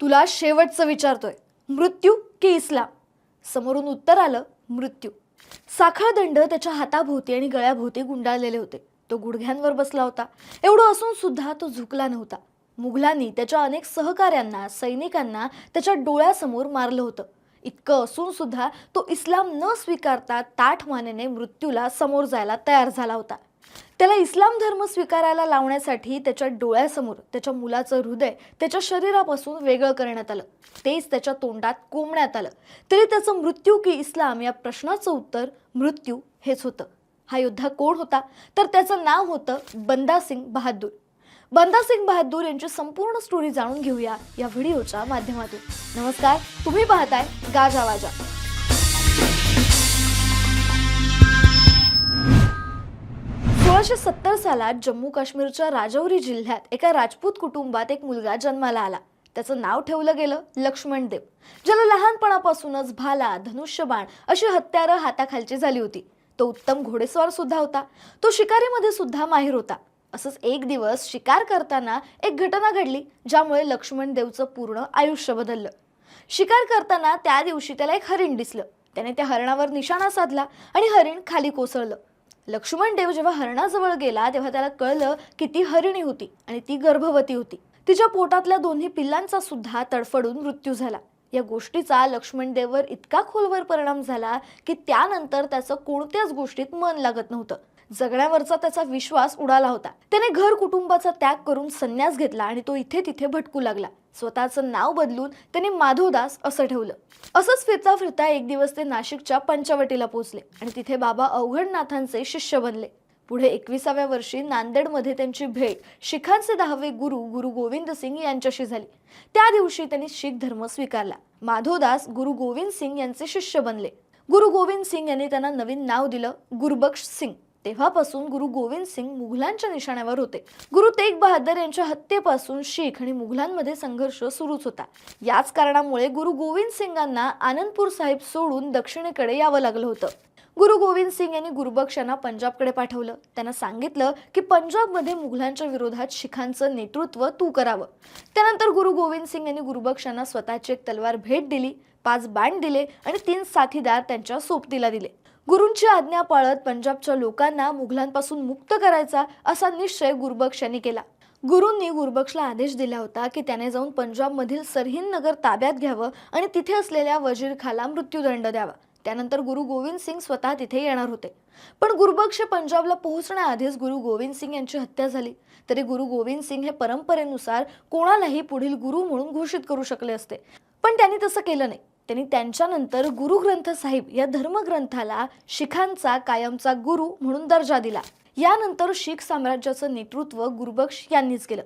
तुला शेवटचं विचारतोय. मृत्यू की इस्लाम? समोरून उत्तर आलं मृत्यू. साखळदंड त्याच्या हाताभोवती आणि गळ्याभोवती गुंडाळलेले होते. तो गुडघ्यांवर बसला होता. एवढं असून सुद्धा तो झुकला नव्हता. मुघलांनी त्याच्या अनेक सहकाऱ्यांना सैनिकांना त्याच्या डोळ्यासमोर मारलं होतं. इतकं असून सुद्धा तो इस्लाम न स्वीकारता ताठ मानेने मृत्यूला समोर जायला तयार झाला होता. त्याला इस्लाम धर्म स्वीकारायला लावण्यासाठी त्याच्या डोळ्यासमोर त्याच्या मुलाचं हृदय त्याच्या शरीरापासून वेगळं करण्यात आलं. तेच त्याच्या तोंडात कोंबण्यात आलं. तरी त्याचं मृत्यू की इस्लाम या प्रश्नाचं उत्तर मृत्यू हेच होतं. हा योद्धा कोण होता? तर त्याचं नाव होतं बंदा सिंग बहादूर. बंदा सिंग बहादूर यांची संपूर्ण स्टोरी जाणून घेऊया या व्हिडिओच्या माध्यमातून. नमस्कार तुम्ही पाहताय गाजा वाजा सोळाशे सत्तर सालात जम्मू काश्मीरच्या राजौरी जिल्ह्यात एका राजपूत कुटुंबात एक मुलगा जन्माला आला. त्याचं नाव ठेवलं गेलं लक्ष्मण देव. ज्याला लहानपणापासूनच भाला धनुष्यबाण अशी हत्यारं हाताखालची झाली होती. तो उत्तम घोडेस्वार सुद्धा होता. तो शिकारीमध्ये सुद्धा माहीर होता. असंच एक दिवस शिकार करताना एक घटना घडली ज्यामुळे लक्ष्मण देवचं पूर्ण आयुष्य बदललं. शिकार करताना त्या दिवशी त्याला एक हरिण दिसलं. त्याने त्या हरणावर निशाणा साधला आणि हरिण खाली कोसळलं. लक्ष्मण देव जेव्हा हरणाजवळ गेला तेव्हा त्याला कळलं की ती हरिणी होती आणि ती गर्भवती होती. तिच्या पोटातल्या दोन्ही पिल्लांचा सुद्धा तडफडून मृत्यू झाला. या गोष्टीचा लक्ष्मण देववर इतका खोलवर परिणाम झाला की त्यानंतर त्याचं कोणत्याच गोष्टीत मन लागत नव्हतं. जगण्यावरचा त्याचा विश्वास उडाला होता. त्याने घर कुटुंबाचा त्याग करून संन्यास घेतला आणि तो इथे तिथे भटकू लागला. स्वतःचं नाव बदलून त्याने माधवदास असं ठेवलं. असंच फिरता फिरता एक दिवस ते नाशिकच्या पंचवटीला पोहोचले आणि तिथे बाबा अवघडनाथांचे शिष्य बनले. पुढे एकविसाव्या वर्षी नांदेडमध्ये त्यांची भेट शिखांचे दहावे गुरु गुरु गोविंद सिंग यांच्याशी झाली. त्या दिवशी त्यांनी शीख धर्म स्वीकारला. माधवदास गुरु गोविंद सिंग यांचे शिष्य बनले. गुरु गोविंद सिंग यांनी त्यांना नवीन नाव दिलं गुरबक्ष सिंग. तेव्हापासून गुरु गोविंद सिंग मुघलांच्या निशाण्यावर होते. गुरु तेग बहादर यांच्या हत्येपासून शीख आणि मुघलांमध्ये संघर्ष सुरूच होता. याच कारणामुळे गुरु गोविंद सिंगांना आनंदपूर साहेब सोडून दक्षिणेकडे यावं लागलं होतं. गुरु गोविंद सिंग यांनी गुरुबक्ष यांना पंजाबकडे पाठवलं. त्यांना सांगितलं की पंजाबमध्ये मुघलांच्या विरोधात शिखांचं नेतृत्व तू करावं. त्यानंतर गुरु गोविंद सिंग यांनी गुरुबक्ष यांना स्वतःची एक तलवार भेट दिली पाच बाण दिले आणि तीन साथीदार त्यांच्या सोबतीला दिले. गुरूंची आज्ञा पाळत पंजाबच्या लोकांना मुघलांपासून मुक्त करायचा असा निश्चय गुरबक्ष यांनी केला. गुरूंनी गुरबक्षला आदेश दिला होता की त्याने जाऊन पंजाबमधील सरहिंद नगर ताब्यात घ्यावं आणि तिथे असलेल्या वजीर खाला मृत्यूदंड द्यावा. त्यानंतर गुरु गोविंद सिंग स्वतः तिथे येणार होते. पण गुरुबक्ष पंजाबला पोहोचण्याआधीच गुरु गोविंद सिंग यांची हत्या झाली. तरी गुरु गोविंद सिंग हे परंपरेनुसार कोणालाही पुढील गुरु म्हणून घोषित करू शकले असते. पण त्यांनी तसं केलं नाही. त्यांनी त्यांच्यानंतर गुरु ग्रंथ साहिब या धर्मग्रंथाला शिखांचा कायमचा गुरु म्हणून दर्जा दिला. यानंतर शीख साम्राज्याचं नेतृत्व गुरुबक्ष यांनीच केलं.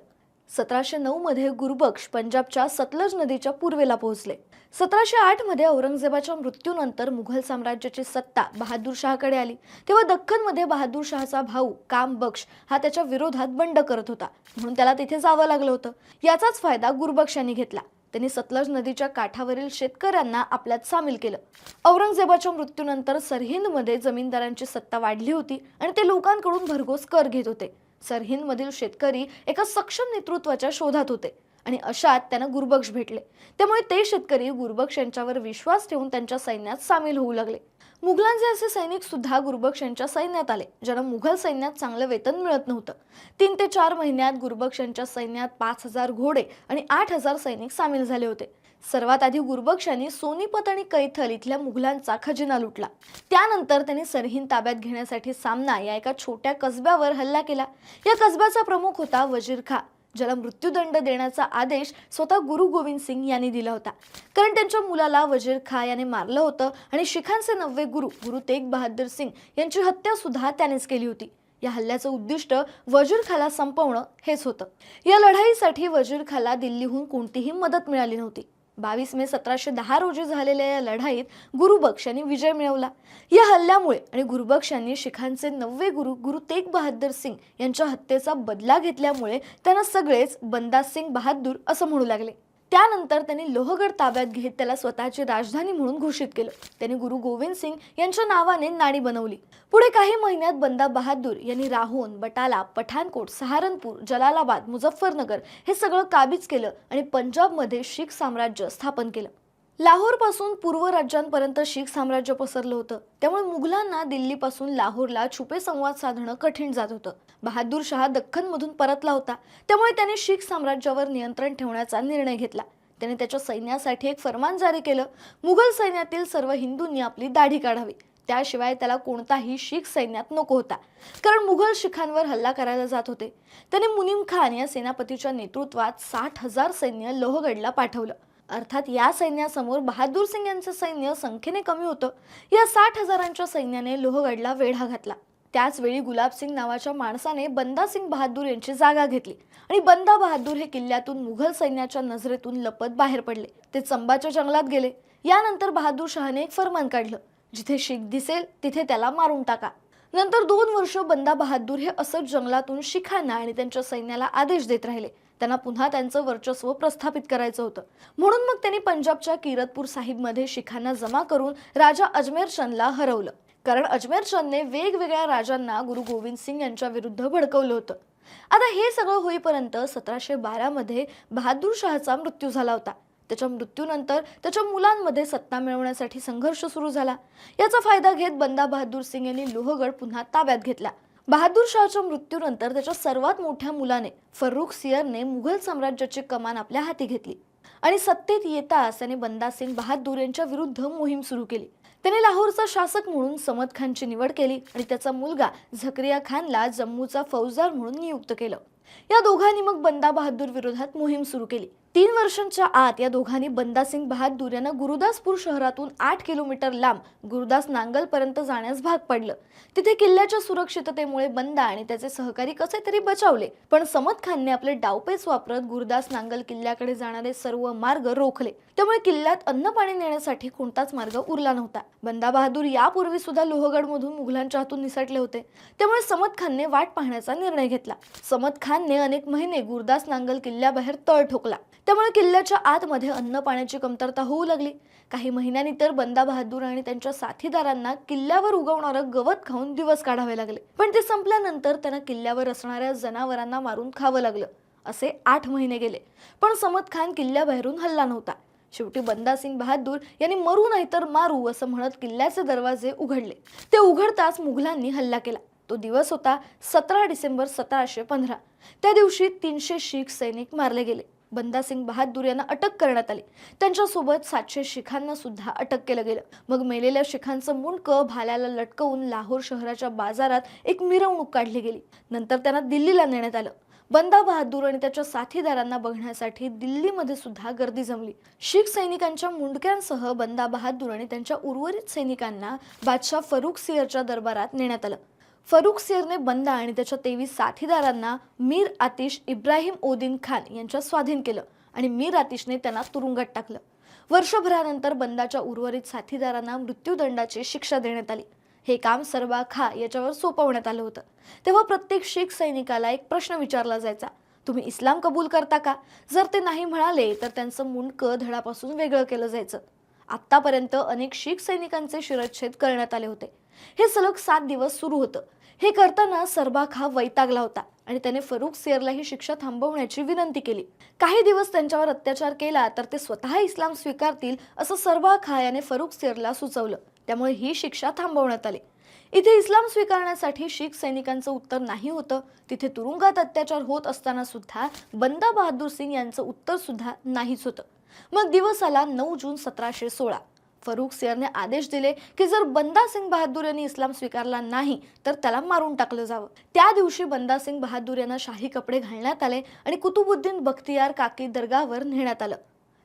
सतराशे नऊ मध्ये गुरुबक्ष पंजाबच्या सतलज नदीच्या पूर्वेला पोहोचले. सतराशे आठमध्ये औरंगजेबाच्या मृत्यूनंतर मुघल साम्राज्याची सत्ता बहादूर शहाकडे आली. तेव्हा दख्खनमध्ये बहादूर शहाचा भाऊ काम बक्ष हा त्याच्या विरोधात बंड करत होता. म्हणून त्याला तिथे जावं लागलं होतं. याचाच फायदा गुरुबक्ष यांनी घेतला. त्यांनी सतलज नदीच्या काठावरील शेतकऱ्यांना आपल्यात सामील केलं. औरंगजेबाच्या मृत्यूनंतर सरहिंदमध्ये जमीनदारांची सत्ता वाढली होती आणि ते लोकांकडून भरघोस कर घेत होते. सरहिंदमधील शेतकरी एका सक्षम नेतृत्वाच्या शोधात होते आणि अशात त्यांना गुरबक्ष भेटले. त्यामुळे ते शेतकरी गुरबक्ष यांच्यावर विश्वास ठेवून त्यांच्या सैन्यात सामील होऊ लागले. मुघलांचे असे सैनिक सुद्धा गुरुबख्श यांच्या सैन्यात आले ज्यांना मुघल सैन्यात चांगलं वेतन मिळत नव्हतं. तीन ते चार महिन्यात गुरुबख्श यांच्या सैन्यात पाच हजार घोडे आणि आठ हजार सैनिक सामील झाले होते. सर्वात आधी गुरबक्षांनी यांनी सोनीपत आणि कैथल इथल्या मुघलांचा खजिना लुटला. त्यानंतर त्यांनी सरहीन ताब्यात घेण्यासाठी सामना या एका छोट्या कसब्यावर हल्ला केला. या कसब्याचा प्रमुख होता वजीर खा ज्याला मृत्यूदंड देण्याचा आदेश स्वतः गुरु गोविंद सिंग यांनी दिला होता. कारण त्यांच्या मुलाला वजीर खा याने मारलं होतं आणि शिखांचे नववे गुरु गुरु तेग बहादूर सिंग यांची हत्या सुद्धा त्यानेच केली होती. या हल्ल्याचं उद्दिष्ट वजीर खाला संपवणं हेच होतं. या लढाईसाठी वजीर खाला दिल्लीहून कोणतीही मदत मिळाली नव्हती. बावीस मे सतराशे दहा रोजी झालेल्या या लढाईत गुरुबक्ष यांनी विजय मिळवला. या हल्ल्यामुळे आणि गुरुबक्ष यांनी शिखांचे नववे गुरु गुरु तेग बहादूर सिंग यांच्या हत्येचा बदला घेतल्यामुळे त्यांना सगळेच बंदा सिंग बहादूर असं म्हणू लागले. त्यानंतर त्यांनी लोहगड ताब्यात घेत त्याला स्वतःची राजधानी म्हणून घोषित केलं. त्यांनी गुरु गोविंद सिंग यांच्या नावाने नाणी बनवली. पुढे काही महिन्यात बंदा बहादूर यांनी राहोन बटाला पठाणकोट सहारनपूर जलालाबाद मुझफ्फरनगर हे सगळं काबीज केलं आणि पंजाबमध्ये शीख साम्राज्य स्थापन केलं. लाहोरपासून पूर्व राज्यांपर्यंत शीख साम्राज्य पसरलं होतं. त्यामुळे मुघलांना दिल्लीपासून लाहोरला छुपे संवाद साधणं कठीण जात होतं. बहादूर शहा दख्खनमधून परतला होता. त्यामुळे त्याने शीख साम्राज्यावर नियंत्रण ठेवण्याचा निर्णय घेतला. त्याने त्याच्या सैन्यासाठी एक फरमान जारी केलं. मुघल सैन्यातील सर्व हिंदूंनी आपली दाढी काढावी. त्याशिवाय त्याला कोणताही शीख सैन्यात नको होता. कारण मुघल शिखांवर हल्ला करायला जात होते. त्याने मुनीम खान या सेनापतीच्या नेतृत्वात साठ हजार सैन्य लोहगडला पाठवलं. अर्थात या सैन्यासमोर बहादूर सिंग यांचं सैन्य संख्येने कमी होतं. या साठ हजारांच्या सैन्याने लोहगडला वेढा घातला. त्याचवेळी गुलाबसिंग नावाच्या माणसाने बंदा सिंग बहादूर यांची जागा घेतली. आणि बंदा बहादूर हे किल्ल्यातून मुघल सैन्याच्या नजरेतून लपत बाहेर पडले. ते चंबाच्या जंगलात गेले. यानंतर बहादूर शहाने एक फरमान काढलं. जिथे शीख दिसेल तिथे त्याला मारून टाका. नंतर दोन वर्ष बंदा बहादूर हे असंच जंगलातून शिखांना आणि त्यांच्या सैन्याला आदेश देत राहिले. त्यांना पुन्हा त्यांचं वर्चस्व प्रस्थापित करायचं होतं. म्हणून मग त्यांनी पंजाबच्या किरतपूर साहिबमध्ये शिखांना जमा करून राजा अजमेर चंदला हरवलं. कारण अजमेर चंदने वेगवेगळ्या राजांना गुरु गोविंद सिंग यांच्या विरुद्ध भडकवलं होतं. आता हे सगळं होईपर्यंत सतराशे बारामध्ये बहादूर शहाचा मृत्यू झाला होता. त्याच्या मृत्यूनंतर त्याच्या मुलांमध्ये सत्ता मिळवण्यासाठी संघर्ष सुरू झाला. याचा फायदा घेत बंदा बहादूर सिंग यांनी लोहगड पुन्हा ताब्यात घेतला. बहादूर शहाच्या मृत्यूनंतर त्याच्या सर्वात मोठ्या मुलाने फर्रुख सियरने मुघल साम्राज्याची कमान आपल्या हाती घेतली. आणि सत्तेत येताच त्याने बंदा सिंग बहादूर यांच्या विरुद्ध मोहीम सुरू केली. त्याने लाहोरचा शासक म्हणून समद खानची निवड केली आणि त्याचा मुलगा झकरिया खानला जम्मूचा फौजदार म्हणून नियुक्त केलं. या दोघांनी मग बंदा बहादूर विरोधात मोहीम सुरू केली. तीन वर्षांच्या आत या दोघांनी बंदासिंग बहादूर यांना गुरुदासपूर शहरातून आठ किलोमीटर लांब गुरुदास नांगलपर्यंत जाण्यास भाग पडलं. तिथे किल्ल्याच्या सुरक्षिततेमुळे बंदा आणि त्याचे सहकारी कसे तरी बचावले. पण समद खानने आपले डावपेच वापरत गुरुदास नांगल किल्ल्याकडे जाणारे सर्व मार्ग रोखले. त्यामुळे किल्ल्यात अन्न पाणी नेण्यासाठी कोणताच मार्ग उरला नव्हता. बंदा बहादूर यापूर्वी सुद्धा लोहगडमधून मुघलांच्या हातून निसटले होते. त्यामुळे समद खानने वाट पाहण्याचा निर्णय घेतला. समद खानने अनेक महिने गुरदास नांगल किल्ल्याबाहेर तळ ठोकला. त्यामुळे किल्ल्याच्या आतमध्ये अन्न पाण्याची कमतरता होऊ लागली. काही महिन्यांनी तर बंदा बहादूर आणि त्यांच्या साथीदारांना किल्ल्यावर उगवणारं गवत खाऊन दिवस काढावे लागले. पण ते संपल्यानंतर त्यांना किल्ल्यावर असणाऱ्या जनावरांना मारून खावं लागलं असे आठ महिने गेले. पण समद खान किल्ल्याबाहेरून हल्ला नव्हता. शेवटी बंदा सिंग बहादूर यांनी मरू नाहीतर मारू असं म्हणत किल्ल्याचे दरवाजे उघडले. ते उघडताच मुघलांनी हल्ला केला. तो दिवस होता सतरा डिसेंबर सतराशे पंधरा. त्या दिवशी तीनशे शीख सैनिक मारले गेले. बंदा सिंग बहादूर यांना अटक करण्यात आली. त्यांच्यासोबत सातशे शिखांना सुद्धा अटक केलं गेलं. मग मेलेल्या शिखांचं मुंडकं भाल्याला लटकवून लाहोर शहराच्या बाजारात एक मिरवणूक काढली गेली. नंतर त्यांना दिल्लीला नेण्यात आलं. बंदा बहादूर आणि त्याच्या साथीदारांना बघण्यासाठी दिल्लीमध्ये सुद्धा गर्दी जमली. शीख सैनिकांच्या मुंडक्यांसह बंदा बहादूर आणि त्यांच्या उर्वरित सैनिकांना बादशाह फरुख सियरच्या दरबारात नेण्यात आलं. फरुख सिरने बंदा आणि त्याच्या तेवीस साथीदारांना मीर आतिश इब्राहिम ओदिन खान यांच्या स्वाधीन केलं आणि मीर आतिशने त्यांना तुरुंगात टाकलं. वर्षभरानंतर बंदाच्या उर्वरित साथीदारांना मृत्यूदंडाची शिक्षा देण्यात आली. हे काम सरबा खा याच्यावर सोपवण्यात आलं होतं. तेव्हा प्रत्येक शीख सैनिकाला एक प्रश्न विचारला जायचा. तुम्ही इस्लाम कबूल करता का? जर ते नाही म्हणाले तर त्यांचं मुंडकं धडापासून वेगळं केलं जायचं. आत्तापर्यंत अनेक शीख सैनिकांचे शिरच्छेद करण्यात आले होते. हे सलग सात दिवस सुरू होतं. हे करताना सरबा खा वैतागला होता. आणि त्याने फरुख सेरला ही शिक्षा थांबवण्याची विनंती केली. काही दिवस त्यांच्यावर अत्याचार केला तर ते स्वतः इस्लाम स्वीकारतील असं सरबाग खा याने फरुख सेरला सुचवलं. त्यामुळे ही शिक्षा थांबवण्यात आली. इथे इस्लाम स्वीकारण्यासाठी शीख सैनिकांचं उत्तर नाही होतं. तिथे तुरुंगात अत्याचार होत असताना सुद्धा बंदा बहादूर सिंग यांचं उत्तर सुद्धा नाहीच होतं. मग दिवस आला नऊ जून सतराशे सोळा. फरुख सियरने आदेश दिले की जर बंदा सिंग बहादूर यांनी इस्लाम स्वीकारला नाही तर त्याला मारून टाकलं जावं. त्या दिवशी बंदा सिंग बहादूर यांना शाही कपडे घालण्यात आले आणि कुतुबुद्दीन बख्तियार काकी दर्गावर नेण्यात आलं.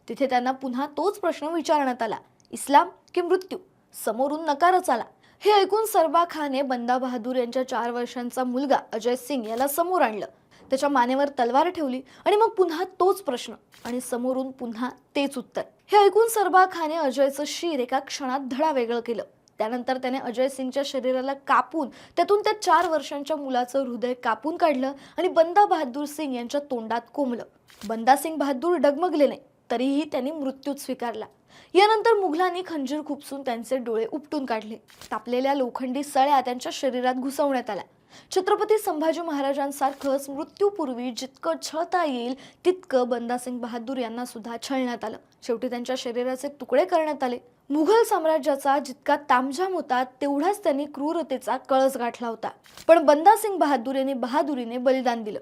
तिथे त्यांना पुन्हा तोच प्रश्न विचारण्यात आला. इस्लाम की मृत्यू? समोरून नकारच आला. हे ऐकून सरबा खाने बंदा बहादूर यांच्या चार वर्षांचा मुलगा अजय सिंग याला समोर आणलं. त्याच्या मानेवर तलवार ठेवली आणि मग पुन्हा तोच प्रश्न आणि समोरून पुन्हा तेच उत्तर. हे ऐकून सरबा खाने अजयचं शिर एका क्षणात धडा वेगळं केलं. त्यानंतर त्याने अजय सिंगच्या शरीराला कापून त्यातून त्या चार वर्षांच्या मुलाचं हृदय कापून काढलं आणि बंदा बहादूर सिंग यांच्या तोंडात कोंबलं. बंदा सिंग बहादूर डगमगले नाही तरीही त्यांनी मृत्यूच स्वीकारला. यानंतर मुघलांनी खंजीर खुपसून त्यांचे डोळे उपटून काढले. तापलेल्या लोखंडी सळ्या त्यांच्या शरीरात घुसवण्यात आल्या. छत्रपती संभाजी महाराजांसारखंच मृत्यूपूर्वी जितकं छळता येईल तितकं बंदासिंग बहादूर यांना सुद्धा छळण्यात आलं. शेवटी त्यांच्या शरीराचे तुकडे करण्यात आले. मुघल साम्राज्याचा जितका तामझाम होता तेवढाच त्यांनी क्रूरतेचा कळस गाठला होता. पण बंदासिंग बहादूर यांनी बहादुरीने बलिदान दिलं.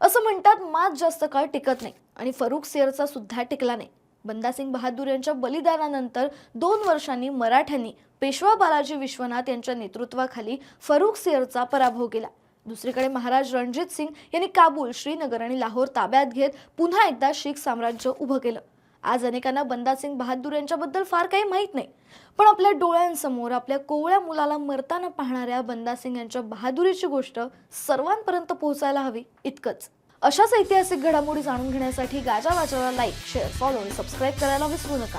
असं म्हणतात मात जास्त काळ टिकत नाही आणि फरुख सियरचा सुद्धा टिकला नाही. बंदासिंग बहादूर यांच्या बलिदानानंतर दोन वर्षांनी मराठ्यांनी पेशवा बालाजी विश्वनाथ यांच्या नेतृत्वाखाली फरुख सेरचा पराभव केला. दुसरीकडे महाराज रणजित सिंग यांनी काबूल श्रीनगर आणि लाहोर ताब्यात घेत पुन्हा एकदा शीख साम्राज्य उभं केलं. आज अनेकांना बंदासिंग बहादूर यांच्याबद्दल फार काही माहीत नाही. पण आपल्या डोळ्यांसमोर आपल्या कोवळ्या मुलाला मरताना पाहणाऱ्या बंदासिंग यांच्या बहादुरीची गोष्ट सर्वांपर्यंत पोहोचायला हवी इतकंच. अशाच ऐतिहासिक घडामोडी जाणून घेण्यासाठी गाजा वाजाला लाईक शेअर फॉलो आणि सबस्क्राईब करायला विसरू नका.